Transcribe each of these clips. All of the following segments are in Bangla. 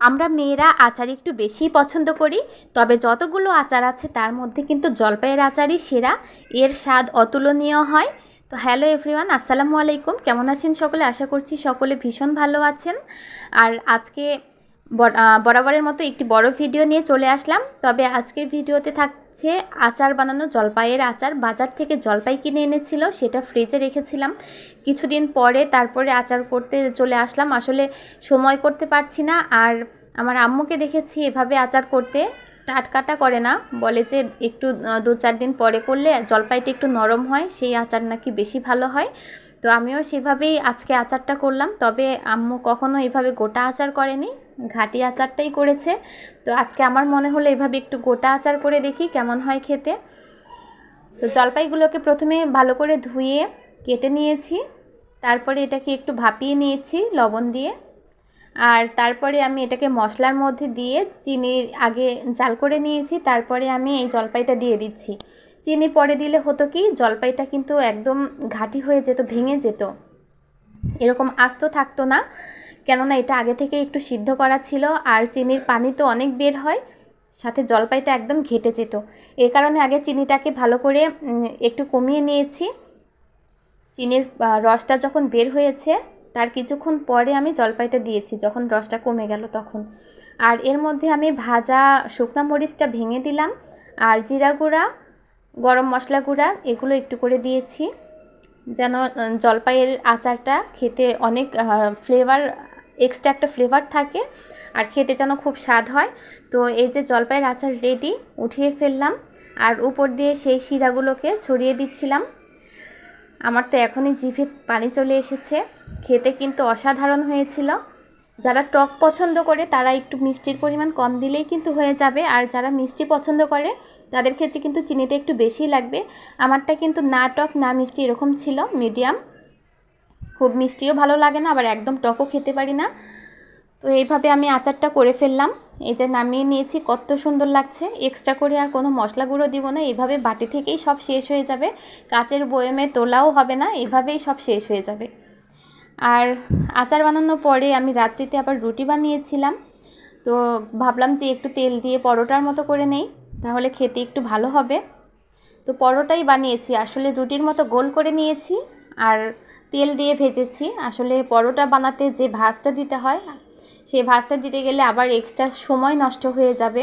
আমরা মেয়েরা আচার একটু বেশিই পছন্দ করি, তবে যতগুলো আচার আছে তার মধ্যে কিন্তু জলপাইয়ের আচারই সেরা, এর স্বাদ অতুলনীয় হয়। তো হ্যালো এভরিওয়ান, আসসালামু আলাইকুম। কেমন আছেন সকলে? আশা করছি সকলে ভীষণ ভালো আছেন। আর আজকে বরাবরের মতো একটি বড় ভিডিও নিয়ে চলে আসলাম। তবে আজকের ভিডিওতে থাকছে আচার বানানো জলপাইয়ের আচার। বাজার থেকে জলপাই কিনে এনেছিল, সেটা ফ্রিজে রেখেছিলাম। কিছুদিন পরে তারপরে আচার করতে চলে আসলাম। আসলে সময় করতে পারছি না, আর আমার আম্মুকে দেখেছি এভাবে আচার করতে। টাটকাটা করে না, বলে যে একটু দু চার দিন পরে করলে জলপাইটা একটু নরম হয়, সেই আচার নাকি বেশি ভালো হয়। তো আমিও সেভাবেই আজকে আচারটা করলাম। তবে আম্মু কখনো এভাবে গোটা আচার করেনি। ঘাটি আচারটাই করেছে। তো আজকে আমার মনে হলো এভাবে একটু গোটা আচার করে দেখি কেমন হয় খেতে। তো জলপাইগুলোকে প্রথমে ভালো করে ধুয়ে কেটে নিয়েছি। তারপরে এটাকে একটু ভাপিয়ে নিয়েছি লবণ দিয়ে। আর তারপরে আমি এটাকে মশলার মধ্যে দিয়ে চিনি আগে জাল করে নিয়েছি, তারপরে আমি এই জলপাইটা দিয়ে দিচ্ছি। চিনি পরে দিলে হতো কি, জলপাইটা কিন্তু একদম ঘাটি হয়ে যেত, ভেঙে যেত। এরকম আস্ত থাকতো না। কেননা এটা আগে থেকে একটু সিদ্ধ করা ছিল আর চিনির পানি তো অনেক বের হয়, সাথে জলপাইটা একদম ঘেটে যেত। এ কারণে আগে চিনিটাকে ভালো করে একটু কমিয়ে নিয়েছি। চিনির রসটা যখন বের হয়েছে, তার কিছুক্ষণ পরে আমি জলপাইটা দিয়েছি, যখন রসটা কমে গেল তখন। আর এর মধ্যে আমি ভাজা শুকনা মরিচটা ভেঙে দিলাম, আর জিরা গুঁড়া, গরম মশলা গুঁড়া, এগুলো একটু করে দিয়েছি। যেন জলপাইয়ের আচারটা খেতে অনেক ফ্লেভার এক্সট্রা একটা ফ্লেভার থাকে আর খেতে যেন খুব স্বাদ হয়। তো এই যে জলপাইয়ের আচার রেডি উঠিয়ে ফেললাম আর উপর দিয়ে সেই শিরাগুলোকে ছড়িয়ে দিচ্ছিলাম। আমার তো এখনই জিভে পানি চলে এসেছে। খেতে কিন্তু অসাধারণ হয়েছিল। যারা টক পছন্দ করে তারা একটু মিষ্টির পরিমাণ কম দিলেই কিন্তু হয়ে যাবে। আর যারা মিষ্টি পছন্দ করে তাদের ক্ষেত্রে কিন্তু চিনিটা একটু বেশি লাগবে। আমারটা কিন্তু না টক, না মিষ্টি এরকম ছিল মিডিয়াম খুব মিষ্টিও ভালো লাগে না, আবার একদম টকও খেতে পারি না। তো এইভাবে আমি আচারটা করে ফেললাম। এই যে নামিয়ে নিয়েছি, কত সুন্দর লাগছে। এক্সট্রা করে আর কোনো মশলা গুঁড়ো দিব না, এইভাবে বাটি থেকেই সব শেষ হয়ে যাবে। কাচের বয়েমে তোলাও হবে না এভাবেই সব শেষ হয়ে যাবে। আর আচার বানানোর পরে আমি রাত্রিতে আবার রুটি বানিয়েছিলাম। তো ভাবলাম যে একটু তেল দিয়ে পরোটার মতো করে নেই, তাহলে খেতে একটু ভালো হবে। তো পরোটাই বানিয়েছি, আসলে রুটির মতো গোল করে নিয়েছি। আর তেল দিয়ে ভেজেছি। আসলে পরোটা বানাতে যে ভাজটা দিতে হয়, সেই ভাজটা দিতে গেলে আবার এক্সট্রা সময় নষ্ট হয়ে যাবে।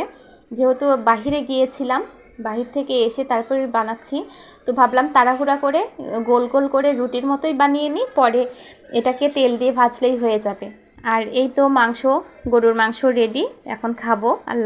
যেহেতু বাহিরে গিয়েছিলাম, বাহির থেকে এসে তারপরে বানাচ্ছি, তো ভাবলাম তাড়াহুড়া করে, গোল গোল করে রুটির মতোই বানিয়ে নিই, পরে এটাকে তেল দিয়ে ভাজলেই হয়ে যাবে। আর এই তো মাংস, গরুর মাংস রেডি এখন খাব। আল্লাহ